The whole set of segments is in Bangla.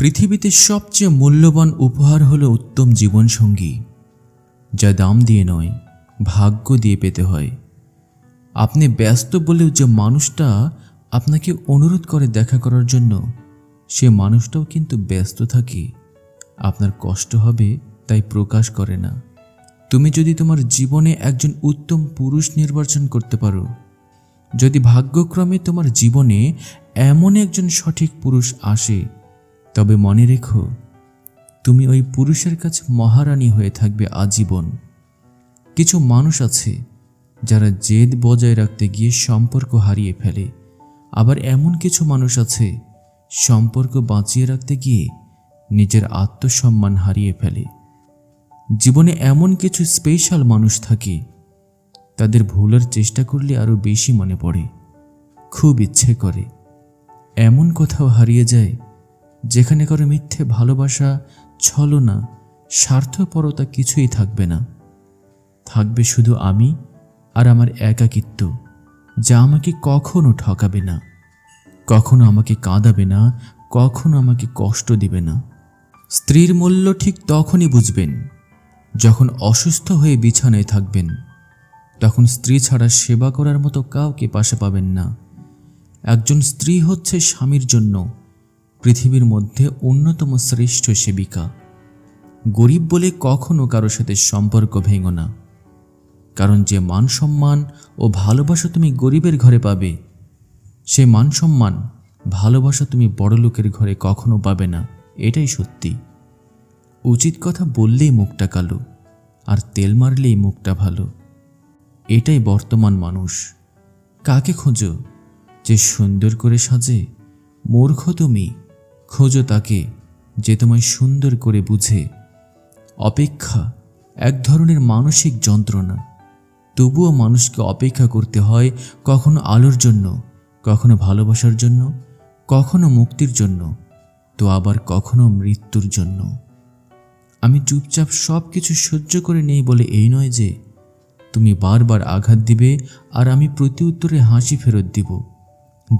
পৃথিবীতে সবচেয়ে মূল্যবান উপহার হলো উত্তম জীবনসঙ্গী, যা দাম দিয়ে নয়, ভাগ্য দিয়ে পেতে হয়। আপনি ব্যস্ত বলেও যে মানুষটা আপনাকে অনুরোধ করে দেখা করার জন্য, সে মানুষটাও কিন্তু ব্যস্ত থাকে। আপনার কষ্ট হবে, তাই প্রকাশ করে না। তুমি যদি তোমার জীবনে একজন উত্তম পুরুষ নির্বাচন করতে পারো, যদি ভাগ্যক্রমে তোমার জীবনে এমন একজন সঠিক পুরুষ আসে তবে মনে রেখো, তুমি ওই পুরুষের কাছে মহারানী হয়ে থাকবে আজীবন। কিছু মানুষ আছে যারা জেদ বজায় রাখতে গিয়ে সম্পর্ক হারিয়ে ফেলে। আবার এমন কিছু মানুষ আছে সম্পর্ক বাঁচিয়ে রাখতে গিয়ে নিজের আত্মসম্মান হারিয়ে ফেলে। জীবনে এমন কিছু স্পেশাল মানুষ থাকে, তাদের ভুলার চেষ্টা করলে আরও বেশি মনে পড়ে, খুব ইচ্ছে করে। এমন কোথাও হারিয়ে যায় যেখানে কারও মিথ্যে ভালোবাসা, ছলনা, স্বার্থপরতা কিছুই থাকবে না। থাকবে শুধু আমি আর আমার একাকিত্ব, যা আমাকে কখনো ঠকাবে না, কখনো আমাকে কাঁদাবে না, কখনো আমাকে কষ্ট দিবে না। স্ত্রীর মূল্য ঠিক তখনই বুঝবেন, যখন অসুস্থ হয়ে বিছানায় থাকবেন, তখন স্ত্রী ছাড়া সেবা করার মতো কাউকে পাশে পাবেন না। একজন স্ত্রী হচ্ছে স্বামীর জন্য পৃথিবীর মধ্যে অন্যতম শ্রেষ্ঠ সেবিকা। গরিব বলে কখনো কারও সাথে সম্পর্ক ভেঙো না। কারণ যে মান সম্মান ও ভালোবাসা তুমি গরিবের ঘরে পাবে, সে মান সম্মান ভালোবাসা তুমি বড়লোকের ঘরে কখনো পাবে না, এটাই সত্যি। উচিত কথা বললেই মুখটা কালো, আর তেল মারলেই মুখটা ভালো। এটাই বর্তমান মানুষ। কাকে খোঁজো? যে সুন্দর করে সাজে, মূর্খ তুমি। খোঁজো তাকে যে তোমায় সুন্দর করে বুঝে। অপেক্ষা এক ধরনের মানসিক যন্ত্রণা। তবুও মানুষকে অপেক্ষা করতে হয় কখনো আলোর জন্য, কখনো ভালোবাসার জন্য, কখনো মুক্তির জন্য, তো আবার কখনো মৃত্যুর জন্য। আমি চুপচাপ সব কিছু সহ্য করে নেই বলে এই নয় যে, তুমি বারবার আঘাত দিবে আর আমি প্রতি উত্তরে হাসি ফেরত দিব।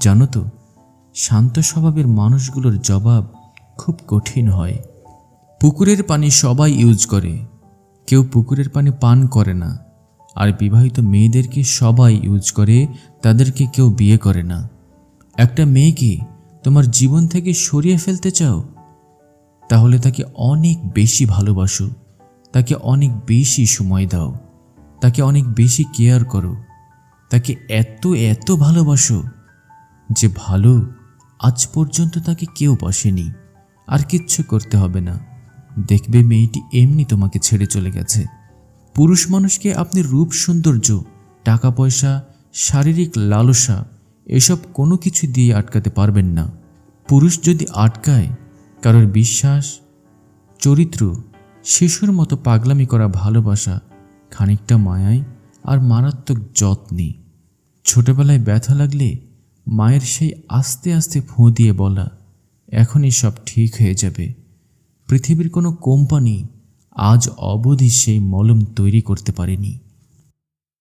জানো তো শান্ত স্বভাবের মানুষগুলোর জবাব খুব কঠিন হয়। পুকুরের পানি সবাই ইউজ করে। কেউ পুকুরের পানি পান করে না। আর বিবাহিত মেয়েদেরকে সবাই ইউজ করে, তাদেরকে কেউ বিয়ে করে না। একটা মেয়েকে তোমার জীবন থেকে সরিয়ে ফেলতে চাও? তাহলে তাকে অনেক বেশি ভালোবাসো। তাকে অনেক বেশি সময় দাও। তাকে অনেক বেশি কেয়ার করো। তাকে এত এত ভালোবাসো যে ভালো আজ পর্যন্ত তাকে কেউ বসেনি। আর কিচ্ছু করতে হবে না। দেখবে মেয়েটি এমনি তোমাকে ছেড়ে চলে গেছে। পুরুষ মানুষকে আপনি রূপ সৌন্দর্য টাকা পয়সা শারীরিক লালসা এসব কোনো কিছু দিয়ে আটকাতে পারবেন না। পুরুষ যদি আটকায়, কারোর বিশ্বাস, চরিত্র, শিশুর মতো পাগলামি করা ভালোবাসা খানিকটা মায়ায় আর মারাত্মক যত্নে। ছোটবেলায় ব্যথা লাগলে মায়ের সেই আস্তে আস্তে ফোঁ দিয়ে বলা, এখনই সব ঠিক হয়ে যাবে। পৃথিবীর কোনো কোম্পানি আজ অবধি সেই মলম তৈরি করতে পারেনি।